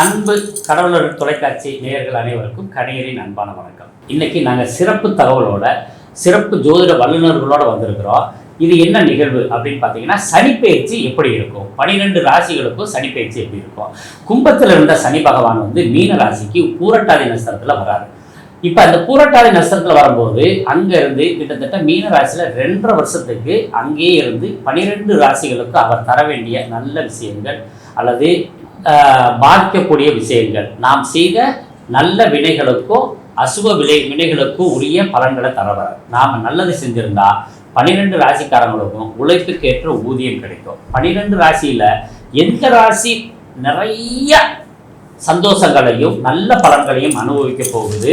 அன்பு கடவுளர் தொலைக்காட்சி நேயர்கள் அனைவருக்கும் கணியரின் அன்பான வணக்கம். இன்னைக்கு நாங்கள் சிறப்பு தகவலோட சிறப்பு ஜோதிட வல்லுநர்களோட வந்திருக்கிறோம். இது என்ன நிகழ்வு அப்படின்னு பார்த்தீங்கன்னா சனிப்பெயர்ச்சி எப்படி இருக்கும்? பனிரெண்டு ராசிகளுக்கும் சனிப்பெயர்ச்சி எப்படி இருக்கும்? கும்பத்தில் இருந்த சனி பகவான் வந்து மீன ராசிக்கு பூரட்டாதி நட்சத்திரத்தில் வராரு. இப்போ அந்த பூரட்டாதி நட்சத்திரத்தில் வரும்போது அங்கேருந்து கிட்டத்தட்ட மீன ராசியில் ரெண்டரை வருஷத்துக்கு அங்கேயே இருந்து பனிரெண்டு ராசிகளுக்கு அவர் தர வேண்டிய நல்ல விஷயங்கள் அல்லது பாதிக்கக்கூடிய விஷயங்கள். நாம் செய்த நல்ல வினைகளுக்கோ அசுப விளை வினைகளுக்கும் உரிய பலன்களை தரவர் நாம் நல்லது செஞ்சிருந்தா பனிரெண்டு ராசிக்காரங்களுக்கும் உழைப்புக்கேற்ற ஊதியம் கிடைக்கும். பன்னிரெண்டு ராசியில் எந்த ராசி நிறைய சந்தோஷங்களையும் நல்ல பலன்களையும் அனுபவிக்க போகுது?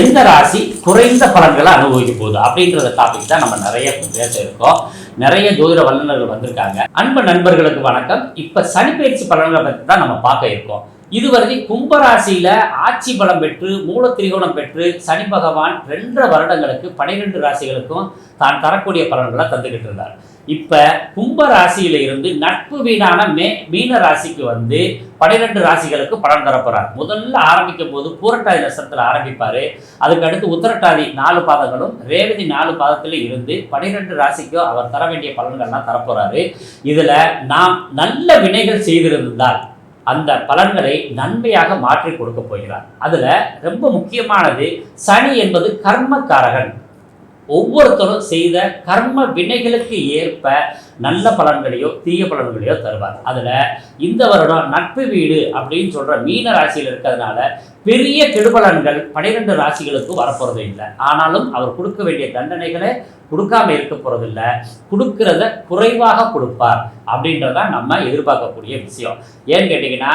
எந்த ராசி குறைந்த பலன்களை அனுபவிக்க போகுது? அப்படின்றத டாபிக் தான் நம்ம நிறைய பேச இருக்கோம் நிறைய ஜோதிட வல்லுநர்கள் வந்திருக்காங்க. அன்பு நண்பர்களுக்கு வணக்கம். இப்ப சனிப்பயிற்சி பலன்களை பற்றி தான் நம்ம பார்க்க இருக்கோம். இதுவரை கும்பராசியில ஆட்சி பலம் பெற்று மூல திரிகோணம் பெற்று சனி பகவான் ரெண்டரை வருடங்களுக்கு பனிரெண்டு ராசிகளுக்கும் தான் தரக்கூடிய பலன்களை தந்துகிட்டு இருந்தார். இப்ப கும்ப ராசியில இருந்து நட்பு வீணான மே மீன ராசிக்கு வந்து பனிரெண்டு ராசிகளுக்கு பலன் தரப்போறார் முதல்ல ஆரம்பிக்கும் போது பூரட்டாதி நட்சத்திரத்தில் ஆரம்பிப்பாரு. அதுக்கு அடுத்து உத்தரட்டாதி நாலு பாதங்களும் ரேவதி நாலு பாதத்துல இருந்து பனிரெண்டு ராசிக்கும் அவர் தர வேண்டிய பலன்கள்லாம் தரப்போறாரு இதுல நாம் நல்ல வினைகள் செய்திருந்தால் அந்த பலன்களை நன்மையாக மாற்றி கொடுக்க போகிறார். அதுல ரொம்ப முக்கியமானது சனி என்பது கர்மக்காரகன். ஒவ்வொருத்தரும் செய்த கர்ம வினைகளுக்கு ஏற்ப நல்ல பலன்களையோ தீய பலன்களையோ தருவார். அதில் இந்த வருடம் நட்பு வீடு அப்படின்னு சொல்கிற மீன ராசியில் இருக்கிறதுனால பெரிய கெடுபலன்கள் பனிரெண்டு ராசிகளுக்கு வரப்போகிறது இல்லை. ஆனாலும் அவர் கொடுக்க வேண்டிய தண்டனைகளை கொடுக்காம இருக்க போகிறதில்ல கொடுக்கறத குறைவாக கொடுப்பார் அப்படின்றதான் நம்ம எதிர்பார்க்கக்கூடிய விஷயம். ஏன்னு கேட்டிங்கன்னா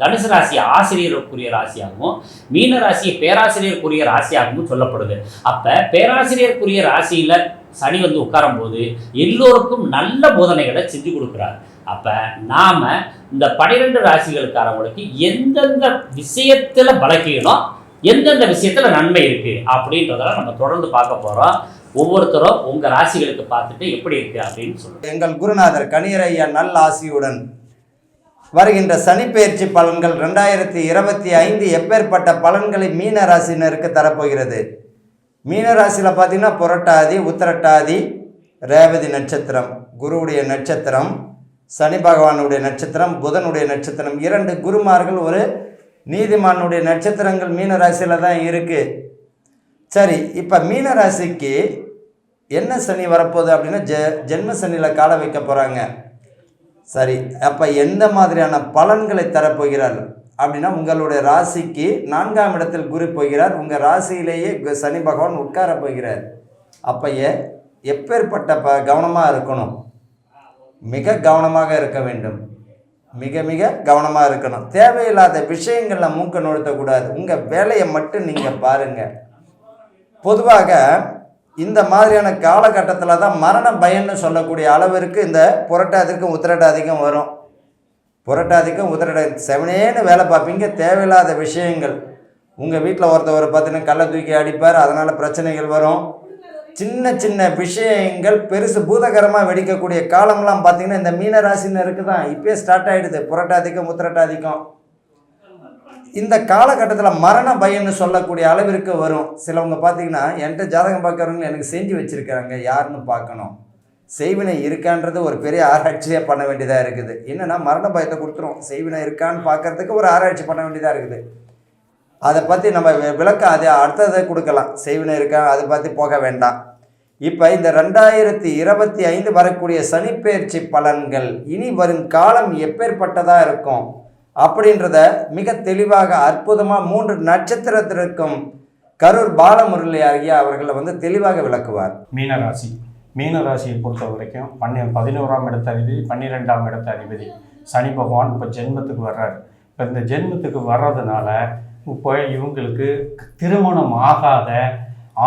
தனுசு ராசி ஆசிரியருக்குரிய ராசியாகவும் மீன ராசியை பேராசிரியருக்குரிய ராசியாகவும் சொல்லப்படுது. அப்போ பேராசிரியருக்குரிய ராசியில் சனி வந்து உட்காரும் போது எல்லோருக்கும் நல்ல போதனைகளை செஞ்சு கொடுக்குறாரு. அப்போ நாம் இந்த பனிரெண்டு ராசிகளுக்காரவங்களுக்கு எந்தெந்த விஷயத்தில் பலக்கீனம் எந்தெந்த விஷயத்தில் நன்மை இருக்குது அப்படின்றதெல்லாம் நம்ம தொடர்ந்து பார்க்க போகிறோம் ஒவ்வொருத்தரும் உங்கள் ராசிகளுக்கு பார்த்துட்டு எப்படி இருக்குது அப்படின்னு சொல்லுங்கள் எங்கள் குருநாதர் கணியரையா நல் ஆசியுடன் வருகின்ற சனிப்பெயர்ச்சி பலன்கள் ரெண்டாயிரத்தி இருபத்தி ஐந்து எப்பேற்பட்ட பலன்களை மீன ராசினருக்கு தரப்போகிறது. மீன ராசியில் பார்த்தீங்கன்னா புரட்டாதி உத்திரட்டாதி ரேவதி நட்சத்திரம் குருவுடைய நட்சத்திரம் சனி பகவானுடைய நட்சத்திரம் புதனுடைய நட்சத்திரம். இரண்டு குருமார்கள் ஒரு நீதிமானுடைய நட்சத்திரங்கள் மீன ராசியில் தான் இருக்குது சரி இப்போ மீன ராசிக்கு என்ன சனி வரப்போகுது அப்படின்னா ஜெ ஜென்ம சனியில் கால வைக்க போகிறாங்க சரி அப்போ எந்த மாதிரியான பலன்களை தரப்போகிறார்? அப்படின்னா உங்களுடைய ராசிக்கு நான்காம் இடத்தில் குரு போகிறார். உங்கள் ராசியிலேயே சனி பகவான் உட்கார போகிறார். அப்போ எப்பேற்பட்ட ப கவனமாக இருக்கணும்? மிக கவனமாக இருக்க வேண்டும். மிக மிக கவனமாக இருக்கணும். தேவையில்லாத விஷயங்களில் மூக்க நுழுத்தக்கூடாது உங்கள் வேலையை மட்டும் நீங்கள் பாருங்கள் பொதுவாக இந்த மாதிரியான காலகட்டத்தில் தான் மரண பயன்னு சொல்லக்கூடிய அளவிற்கு இந்த புரட்டாதிக்கும் உத்திரட்டாதிக்கும் வரும். புரட்டாதிக்கும் உத்திரட்டா செவனேன்னு வேலை பார்ப்பீங்க. தேவையில்லாத விஷயங்கள். உங்கள் வீட்டில் ஒருத்தவர் பார்த்தீங்கன்னா கள்ள தூக்கி அடிப்பார் அதனால் பிரச்சனைகள் வரும். சின்ன சின்ன விஷயங்கள் பெருசு பூதகரமாக வெடிக்கக்கூடிய காலம்லாம் பார்த்தீங்கன்னா இந்த மீனராசினருக்கு தான். இப்போயே ஸ்டார்ட் ஆகிடுது புரட்டாதிக்கும் உத்திரட்டாதிக்கும். இந்த காலகட்டத்தில் மரண பயம்னு சொல்லக்கூடிய அளவிற்கு வரும். சிலவங்க பார்த்தீங்கன்னா என்கிட்ட ஜாதகம் பார்க்குறவங்க எனக்கு செஞ்சு வச்சுருக்காங்க யாருன்னு பார்க்கணும் செய்வினை இருக்கான்றது ஒரு பெரிய ஆராய்ச்சியாக பண்ண வேண்டியதாக இருக்குது. என்னென்னா மரண பயத்தை கொடுத்துரும். செய்வினை இருக்கான்னு பார்க்கறதுக்கு ஒரு ஆராய்ச்சி பண்ண வேண்டியதாக இருக்குது. அதை பற்றி நம்ம விளக்கம் அதே அடுத்ததை கொடுக்கலாம். செய்வினை இருக்கா அதை பற்றி போக வேண்டாம். இப்போ இந்த ரெண்டாயிரத்தி இருபத்தி ஐந்து வரக்கூடிய சனிப்பெயர்ச்சி பலன்கள் இனி வரும் காலம் எப்பேற்பட்டதாக இருக்கும்? அப்படின்றத மிக தெளிவாக அற்புதமாக மூன்று நட்சத்திரத்திற்கும் கரூர் பாலமுரளி ஐயா அவர்களை வந்து தெளிவாக விளக்குவார். மீனராசி. மீனராசியை பொறுத்த வரைக்கும் பன்னி பதினோராம் இடத்த அதிபதி பன்னிரெண்டாம் இடத்த அதிபதி சனி பகவான் இப்போ ஜென்மத்துக்கு வர்றார். இப்போ இந்த ஜென்மத்துக்கு வர்றதுனால இப்போ இவங்களுக்கு திருமணம் ஆகாத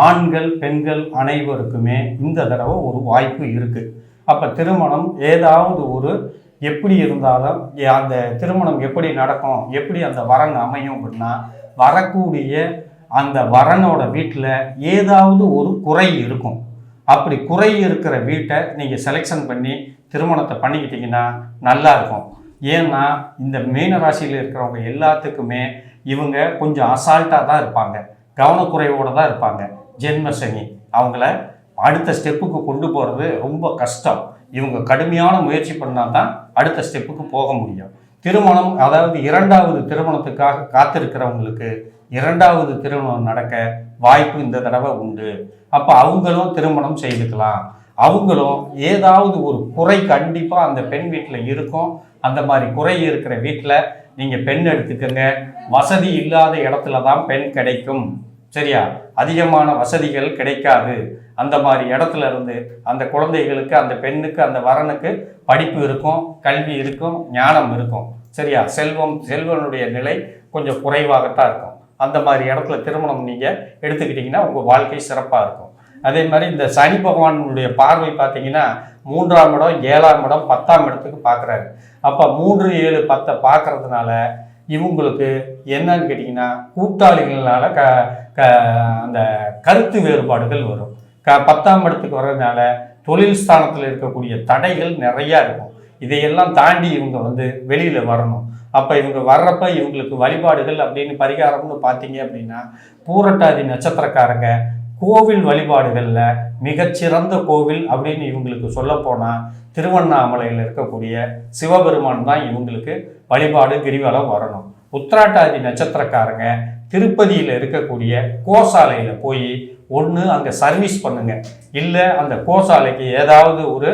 ஆண்கள் பெண்கள் அனைவருக்குமே இந்த தடவை ஒரு வாய்ப்பு இருக்குது அப்போ திருமணம் ஏதாவது ஒரு எப்படி இருந்தாலும் அந்த திருமணம் எப்படி நடக்கும் எப்படி அந்த வரன் அமையும் அப்படின்னா வரக்கூடிய அந்த வரனோட வீட்டில் ஏதாவது ஒரு குறை இருக்கும். அப்படி குறை இருக்கிற வீட்டை நீங்கள் செலெக்ஷன் பண்ணி திருமணத்தை பண்ணிக்கிட்டிங்கன்னா நல்லா இருக்கும். ஏன்னா இந்த மீன ராசியில் இருக்கிறவங்க எல்லாத்துக்குமே இவங்க கொஞ்சம் அசால்ட்டாக தான் இருப்பாங்க. கவனக்குறைவோடு தான் இருப்பாங்க. ஜென்மசனி அவங்கள அடுத்த ஸ்டெப்புக்கு கொண்டு போகிறது ரொம்ப கஷ்டம். இவங்க கடுமையான முயற்சி பண்ணால் தான் அடுத்த ஸ்டெப்புக்கு போக முடியும். திருமணம் அதாவது இரண்டாவது திருமணத்துக்காக காத்திருக்கிறவங்களுக்கு இரண்டாவது திருமணம் நடக்க வாய்ப்பு இந்த தடவை உண்டு. அப்போ அவங்களும் திருமணம் செய்துக்கலாம். அவங்களும் ஏதாவது ஒரு குறை கண்டிப்பாக அந்த பெண் வீட்டில் இருக்கும். அந்த மாதிரி குறை இருக்கிற வீட்டில் நீங்கள் பெண் எடுத்துக்கங்க. வசதி இல்லாத இடத்துல தான் பெண் கிடைக்கும். சரியா? அதிகமான வசதிகள் கிடைக்காது. அந்த மாதிரி இடத்துல இருந்து அந்த குழந்தைகளுக்கு அந்த பெண்ணுக்கு அந்த வரனுக்கு படிப்பு இருக்கும் கல்வி இருக்கும் ஞானம் இருக்கும். சரியா? செல்வம் செல்வனுடைய நிலை கொஞ்சம் குறைவாகத்தான் இருக்கும். அந்த மாதிரி இடத்துல திருமணம் நீங்கள் எடுத்துக்கிட்டிங்கன்னா உங்கள் வாழ்க்கை சிறப்பாக இருக்கும். அதே மாதிரி இந்த சனி பகவானுடைய பார்வை பார்த்தீங்கன்னா மூன்றாம் இடம் ஏழாம் இடம் பத்தாம் இடத்துக்கு பார்க்குறாரு. அப்போ மூன்று ஏழு பத்தை பார்க்கறதுனால இவங்களுக்கு என்னன்னு கேட்டிங்கன்னா கூட்டாளிகளால் க க அந்த கருத்து வேறுபாடுகள் வரும். க பத்தாம் இடத்துக்கு வர்றதுனால தொழில் ஸ்தானத்தில் இருக்கக்கூடிய தடைகள் நிறையா இருக்கும். இதையெல்லாம் தாண்டி இவங்க வந்து வெளியில் வரணும். அப்போ இவங்க வர்றப்ப இவங்களுக்கு வழிபாடுகள் அப்படின்னு பரிகாரம்னு பார்த்தீங்க அப்படின்னா பூரட்டாதி நட்சத்திரக்காரங்க கோவில் வழிபாடுகளில் மிகச்சிறந்த கோவில் அப்படின்னு இவங்களுக்கு சொல்லப்போனால் திருவண்ணாமலையில் இருக்கக்கூடிய சிவபெருமான் தான் இவங்களுக்கு வழிபாடு கிரிவலம் வரணும். உத்திராட்டாதி நட்சத்திரக்காரங்க திருப்பதியில் இருக்கக்கூடிய கோசாலையில் போய் ஒன்று அங்கே சர்வீஸ் பண்ணுங்க. இல்லை அந்த கோசாலைக்கு ஏதாவது ஒரு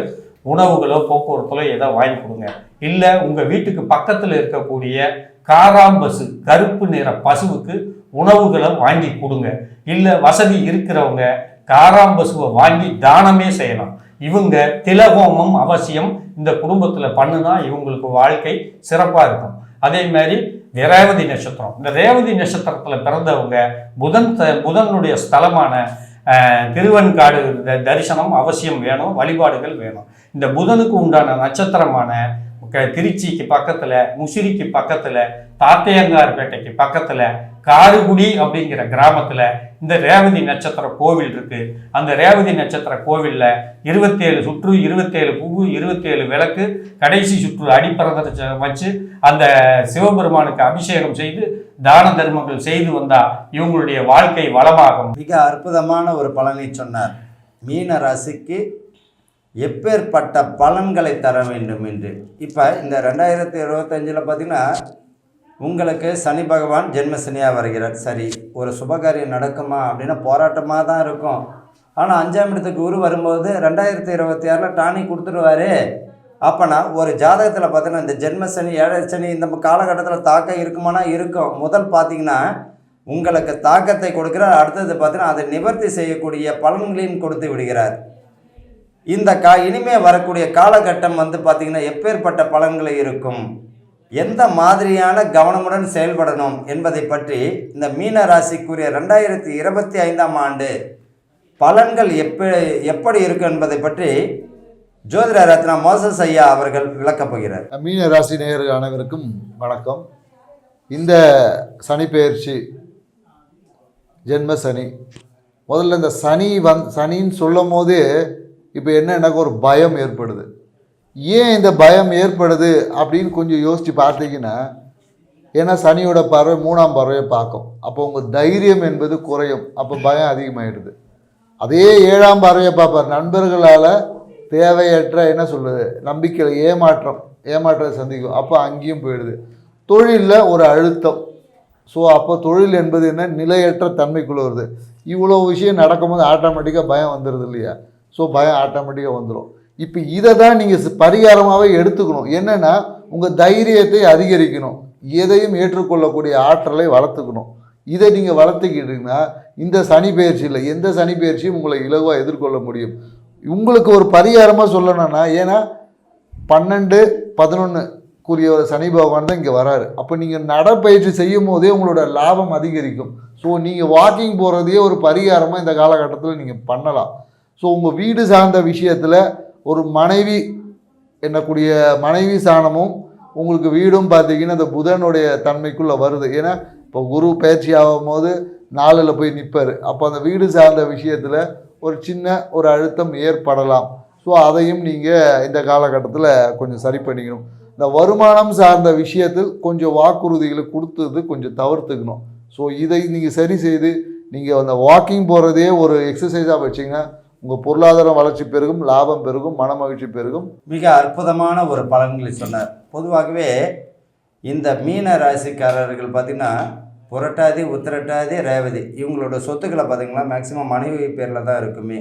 உணவுகளோ போக்குவரத்துலோ ஏதோ வாங்கி கொடுங்க. இல்லை உங்கள் வீட்டுக்கு பக்கத்தில் இருக்கக்கூடிய காராம்பசு கருப்பு நிற பசுவுக்கு உணவுகளை வாங்கி கொடுங்க. இல்லை வசதி இருக்கிறவங்க காராம்பசுவை வாங்கி தானமே செய்யலாம். இவங்க திலகோமம் அவசியம் இந்த குடும்பத்தில் பண்ணுனா இவங்களுக்கு வாழ்க்கை சிறப்பாக இருக்கும். அதே மாதிரி ரேவதி நட்சத்திரம். இந்த ரேவதி நட்சத்திரத்தில் பிறந்தவங்க புதன் புதனுடைய ஸ்தலமான திருவன்காடு திருவெண்காடு த- தரிசனம் அவசியம் வேணும் வழிபாடுகள் வேணும். இந்த புதனுக்கு உண்டான நட்சத்திரமான திருச்சிக்கு பக்கத்தில் முசிறிக்கு பக்கத்தில் தாத்தையங்கார்பேட்டைக்கு பக்கத்தில் காடுகுடி அப்படிங்கிற கிராமத்தில் இந்த ரேவதி நட்சத்திர கோவில் இருக்கு. அந்த ரேவதி நட்சத்திர கோவிலில் இருபத்தேழு சுற்று இருபத்தேழு பூவு இருபத்தேழு விளக்கு கடைசி சுற்று அடிப்பறதை வச்சு அந்த சிவபெருமானுக்கு அபிஷேகம் செய்து தான தர்மங்கள் செய்து வந்தா இவங்களுடைய வாழ்க்கை வளமாகும். மிக அற்புதமான ஒரு பலனை சொன்னார். மீன ராசிக்கு எப்பேற்பட்ட பலன்களை தர வேண்டும் என்று. இப்போ இந்த ரெண்டாயிரத்தி இருபத்தஞ்சில் பார்த்தீங்கன்னா உங்களுக்கு சனி பகவான் ஜென்மசனியாக வருகிறார். சரி ஒரு சுபகாரியம் நடக்குமா அப்படின்னா போராட்டமாக தான் இருக்கும். ஆனால் அஞ்சாம் இடத்துக்கு குரு வரும்போது ரெண்டாயிரத்தி இருபத்தி ஆறில் டானி கொடுத்துருவாரு. அப்போனா ஒரு ஜாதகத்தில் பார்த்தீங்கன்னா இந்த ஜென்மசனி ஏழை சனி இந்த காலகட்டத்தில் தாக்கம் இருக்குமானா இருக்கும். முதல் பார்த்தீங்கன்னா உங்களுக்கு தாக்கத்தை கொடுக்கிறார். அடுத்தது பார்த்தீங்கன்னா அதை நிவர்த்தி செய்யக்கூடிய பலன்களையும் கொடுத்து விடுகிறார். இந்த கா இனிமே வரக்கூடிய காலகட்டம் வந்து பார்த்திங்கன்னா எப்பேற்பட்ட பலன்களை இருக்கும். எந்த மாதிரியான கவனமுடன் செயல்படணும் என்பதை பற்றி இந்த மீன ராசிக்குரிய ரெண்டாயிரத்தி இருபத்தி ஐந்தாம் ஆண்டு பலன்கள் எப்ப எப்படி இருக்கும் என்பதை பற்றி ஜோதிட ரத்னா மோசஸ் ஐயா அவர்கள் விளக்கப் போகிறார். மீன ராசி நேயர்கள் அனைவருக்கும் வணக்கம். இந்த சனிப்பெயர்ச்சி ஜென்ம சனி. முதல்ல இந்த சனி வந் சனின்னு சொல்லும் போதே இப்போ என்ன எனக்கு ஒரு பயம் ஏற்படுது. ஏன் இந்த பயம் ஏற்படுது அப்படின்னு கொஞ்சம் யோசித்து பார்த்தீங்கன்னா ஏன்னா சனியோட பறவை மூணாம் பறவையை பார்க்கும். அப்போ உங்கள் தைரியம் என்பது குறையும். அப்போ பயம் அதிகமாகிடுது அதே ஏழாம் பறவையை பார்ப்பார். நண்பர்களால் தேவையற்ற என்ன சொல்கிறது நம்பிக்கையில் ஏமாற்றம் ஏமாற்றத்தை சந்திக்கும். அப்போ அங்கேயும் போயிடுது. தொழிலில் ஒரு அழுத்தம். ஸோ அப்போ தொழில் என்பது என்ன? நிலையற்ற தன்மைக்குள்ள வருது. இவ்வளோ விஷயம் நடக்கும்போது ஆட்டோமேட்டிக்காக பயம் வந்துடுது இல்லையா? ஸோ பயம் ஆட்டோமேட்டிக்காக வந்துடும் இப்போ இதை தான் நீங்கள் பரிகாரமாகவே எடுத்துக்கணும். என்னென்னா உங்கள் தைரியத்தை அதிகரிக்கணும். எதையும் ஏற்றுக்கொள்ளக்கூடிய ஆற்றலை வளர்த்துக்கணும். இதை நீங்கள் வளர்த்துக்கிட்டீங்கன்னா இந்த சனி பயிற்சியில் எந்த சனி பயிற்சியும் உங்களை இலகுவாக எதிர்கொள்ள முடியும். உங்களுக்கு ஒரு பரிகாரமாக சொல்லணும்னா ஏன்னா பன்னெண்டு பதினொன்று கூறிய ஒரு சனி பகவான் தான் இங்கே வராரு. அப்போ நீங்கள் நடைப்பயிற்சி செய்யும் போதே உங்களோட லாபம் அதிகரிக்கும். ஸோ நீங்கள் வாக்கிங் போகிறதையே ஒரு பரிகாரமாக இந்த காலகட்டத்தில் நீங்கள் பண்ணலாம். ஸோ உங்கள் வீடு சார்ந்த விஷயத்தில் ஒரு மனைவி என்னக்கூடிய மனைவி சாணமும் உங்களுக்கு வீடும் பார்த்தீங்கன்னா இந்த புதனுடைய தன்மைக்குள்ளே வருது. ஏன்னா இப்போ குரு பயிற்சி ஆகும் போது நாளில் போய் நிற்பார் அப்போ அந்த வீடு சார்ந்த விஷயத்தில் ஒரு சின்ன ஒரு அழுத்தம் ஏற்படலாம். ஸோ அதையும் நீங்கள் இந்த காலகட்டத்தில் கொஞ்சம் சரி பண்ணிக்கணும். இந்த வருமானம் சார்ந்த விஷயத்தில் கொஞ்சம் வாக்குறுதிகளை கொடுத்தது கொஞ்சம் தவிர்த்துக்கணும். ஸோ இதை நீங்கள் சரி செய்து நீங்கள் அந்த வாக்கிங் போகிறதே ஒரு எக்ஸசைஸாக வச்சிங்கன்னா உங்கள் பொருளாதாரம் வளர்ச்சி பெருகும் லாபம் பெருகும் மன மகிழ்ச்சி பெருகும். மிக அற்புதமான ஒரு பலன்களை சொன்னார். பொதுவாகவே இந்த மீன ராசிக்காரர்கள் பார்த்திங்கன்னா புரட்டாதி உத்திரட்டாதி ரேவதி இவங்களோட சொத்துக்களை பார்த்தீங்கன்னா மேக்சிமம் மனைவி பேரில் தான் இருக்குமே.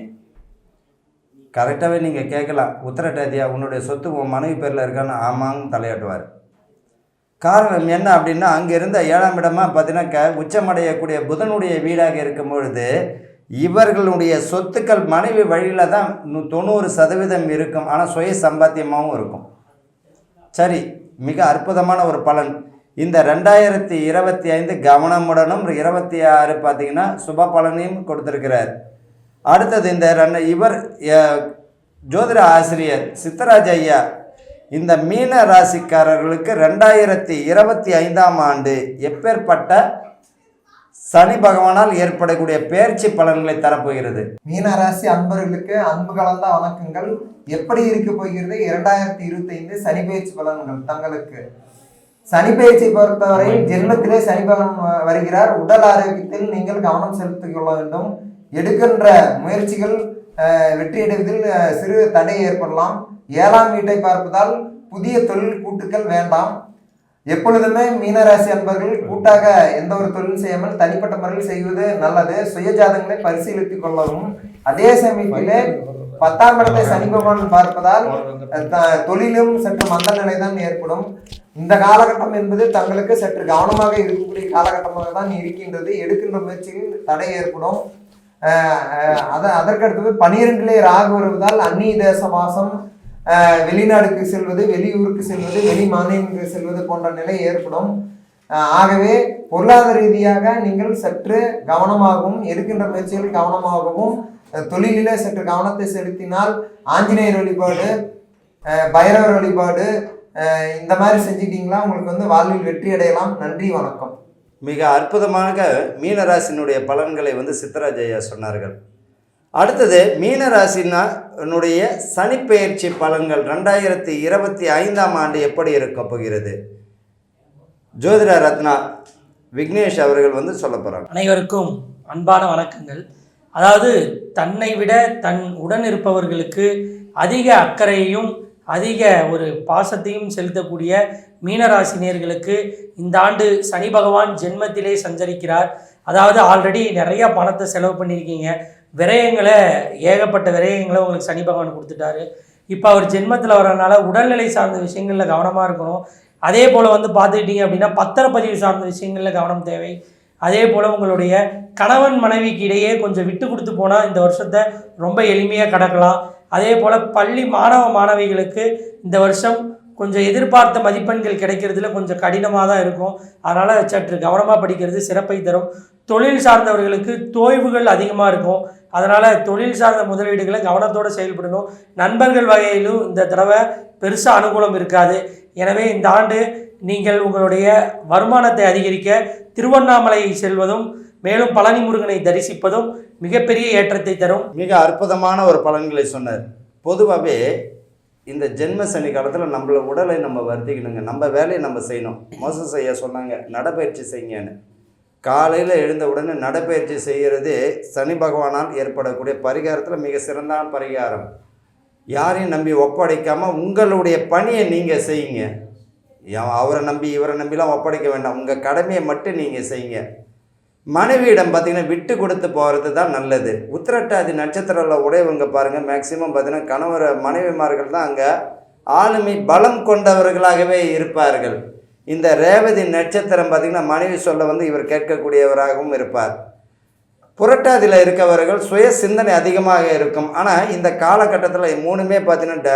கரெக்டாகவே நீங்கள் கேட்கலாம். உத்திரட்டாதியா உன்னுடைய சொத்து உன் மனைவி பேரில் இருக்கான்னு ஆமான்னு தலையாட்டுவார். காரணம் என்ன அப்படின்னா அங்கே இருந்த ஏழாம் இடமாக பார்த்தீங்கன்னா க உச்சமடையக்கூடிய புதனுடைய வீடாக இருக்கும் பொழுது இவர்களுடைய சொத்துக்கள் மனைவி வழியில் தான் தொண்ணூறு சதவீதம் இருக்கும். ஆனால் சுய சம்பாத்தியமாகவும் இருக்கும். சரி மிக அற்புதமான ஒரு பலன். இந்த ரெண்டாயிரத்தி இருபத்தி ஐந்து கவனமுடனும் இருபத்தி ஆறு பார்த்தீங்கன்னா சுப பலனையும் கொடுத்துருக்கிறார். அடுத்தது இந்த ரெண்டு இவர் ஜோதிட ஆசிரியர் சித்தராஜ் ஐயா இந்த மீன ராசிக்காரர்களுக்கு ரெண்டாயிரத்தி இருபத்தி ஐந்தாம் ஆண்டு எப்பேற்பட்ட சனி பகவானால் ஏற்படக்கூடிய பேர்ச்சி பலன்களை தரப்போகிறது. மீனராசி அன்பர்களுக்கு அன்பு கலந்த வணக்கங்கள். எப்படி இருக்க போகிறது? இரண்டாயிரத்தி இருபத்தி ஐந்து சனி பயிற்சி பலன்கள் தங்களுக்கு. சனி பயிற்சி பொறுத்தவரை ஜென்மத்திலே சனி பகவான் வருகிறார். உடல் ஆரோக்கியத்தில் நீங்கள் கவனம் செலுத்திக் கொள்ள வேண்டும். எடுக்கின்ற முயற்சிகள் வெற்றியடைவதில் சிறு தடை ஏற்படலாம். ஏழாம் வீட்டை பார்ப்பதால் புதிய தொழில் கூட்டுக்கள் வேண்டாம். எப்பொழுதுமே மீனராசி அன்பர்கள் கூட்டாக எந்த ஒரு தொழில் செய்யாமல் தனிப்பட்ட முறையில் செய்வது நல்லது. சுயஜாதங்களை பரிசீலித்துக் கொள்ளவும். அதே சமயத்திலே பத்தாம் இடத்தை சனி பகவான் பார்ப்பதால் த- தொழிலும் சற்று மந்த நிலைதான் ஏற்படும். இந்த காலகட்டம் என்பது தங்களுக்கு சற்று கவனமாக இருக்கக்கூடிய காலகட்டமாக தான் இருக்கின்றது. எடுக்கின்ற முயற்சியில் தடை ஏற்படும். அஹ் அத அதற்கடுத்தது பனிரெண்டிலே ராகு வருவதால் அந்நிய தேச வாசம் வெளிநாடுக்கு செல்வது வெளியூருக்கு செல்வது வெளி மாநிலங்களுக்கு செல்வது போன்ற நிலை ஏற்படும். ஆகவே பொருளாதார ரீதியாக நீங்கள் சற்று கவனமாகவும் எடுக்கின்ற முயற்சிகள் கவனமாகவும் அஹ் தொழிலிலே சற்று கவனத்தை செலுத்தினால் ஆஞ்சநேயர் வழிபாடு பைரவர் வழிபாடு இந்த மாதிரி செஞ்சுக்கிட்டிங்களா உங்களுக்கு வந்து வாழ்வில் வெற்றி அடையலாம். நன்றி வணக்கம். மிக அற்புதமாக மீனராசினுடைய பலன்களை வந்து சித்தராஜ் ஐயா சொன்னார்கள். அடுத்தது மீனராசினுடைய சனிப்பெயர்ச்சி பலன்கள் ரெண்டாயிரத்தி இருபத்தி ஐந்தாம் ஆண்டு எப்படி இருக்க போகிறது? ஜோதிட ரத்னா விக்னேஷ் அவர்கள் வந்து சொல்ல போகிறாங்க அனைவருக்கும் அன்பான வணக்கங்கள். அதாவது தன்னை விட தன் உடன் இருப்பவர்களுக்கு அதிக அக்கறையையும் அதிக ஒரு பாசத்தையும் செலுத்தக்கூடிய மீனராசினியர்களுக்கு இந்த ஆண்டு சனி பகவான் ஜென்மத்திலே சஞ்சரிக்கிறார். அதாவது ஆல்ரெடி நிறைய பணத்தை செலவு பண்ணியிருக்கீங்க. விரயங்களை ஏகப்பட்ட விரயங்களை உங்களுக்கு சனி பகவான் கொடுத்துட்டாரு. இப்போ அவர் ஜென்மத்தில் வரனால உடல்நிலை சார்ந்த விஷயங்களில் கவனமாக இருக்கணும். அதே போல் வந்து பார்த்துக்கிட்டீங்க அப்படின்னா பத்திரப்பதிவு சார்ந்த விஷயங்களில் கவனம் தேவை. அதே போல் உங்களுடைய கணவன் மனைவிக்கு இடையே கொஞ்சம் விட்டு கொடுத்து போனால் இந்த வருஷத்தை ரொம்ப எளிமையாக கடக்கலாம். அதே போல் பள்ளி மாணவ மாணவிகளுக்கு இந்த வருஷம் கொஞ்சம் எதிர்பார்த்த மதிப்பெண்கள் கிடைக்கிறதுல கொஞ்சம் கடினமாக தான் இருக்கும். அதனால் சற்று கவனமாக படிக்கிறது சிறப்பை தரும். தொழில் சார்ந்தவர்களுக்கு தோய்வுகள் அதிகமாக இருக்கும். அதனால் தொழில் சார்ந்த முதலீடுகளை கவனத்தோடு செயல்படணும். நண்பர்கள் வகையிலும் இந்த தடவை பெருசாக அனுகூலம் இருக்காது. எனவே இந்த ஆண்டு நீங்கள் உங்களுடைய வருமானத்தை அதிகரிக்க திருவண்ணாமலை செல்வதும் மேலும் பழனி முருகனை தரிசிப்பதும் மிகப்பெரிய ஏற்றத்தை தரும். மிக அற்புதமான ஒரு பலன்களை சொன்னார். பொதுவாகவே இந்த ஜென்ம சனி காலத்தில் நம்மளோட உடலை நம்ம வருத்திக்கணுங்க. நம்ம வேலையை நம்ம செய்யணும். மோசம் செய்ய சொன்னாங்க. நடைப்பயிற்சி செய்யுங்கன்னு. காலையில் எழுந்த உடனே நடைப்பயிற்சி செய்கிறது சனி பகவானால் ஏற்படக்கூடிய பரிகாரத்தில் மிக சிறந்தான பரிகாரம். யாரையும் நம்பி ஒப்படைக்காமல் உங்களுடைய பணியை நீங்கள் செய்யுங்க. அவரை நம்பி இவரை நம்பிலாம் ஒப்படைக்க வேண்டாம். உங்கள் கடமையை மட்டும் நீங்கள் செய்யுங்க. மனைவியிடம் பார்த்தீங்கன்னா விட்டு கொடுத்து போகிறது தான் நல்லது. உத்திரட்டாதி நட்சத்திரத்தில் உடையவங்க பாருங்கள் மேக்சிமம் பார்த்தீங்கன்னா கணவர் மனைவிமார்கள் தான் அங்கே ஆளுமை பலம் கொண்டவர்களாகவே இருப்பார்கள். இந்த ரேவதி நட்சத்திரம் பார்த்திங்கன்னா மனைவி சொல்ல வந்து இவர் கேட்கக்கூடியவராகவும் இருப்பார். புரட்டாதியில் இருக்கவர்கள் சுய சிந்தனை அதிகமாக இருக்கும். ஆனால் இந்த காலகட்டத்தில் மூணுமே பார்த்தீங்கன்னா ட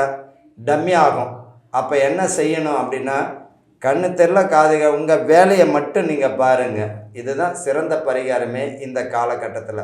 டம்மி ஆகும். அப்போ என்ன செய்யணும் அப்படின்னா கண்ணு தெரில காதுக உங்கள் வேலையை மட்டும் நீங்கள் பாருங்கள் இதுதான் சிறந்த பரிகாரமே இந்த காலகட்டத்தில்.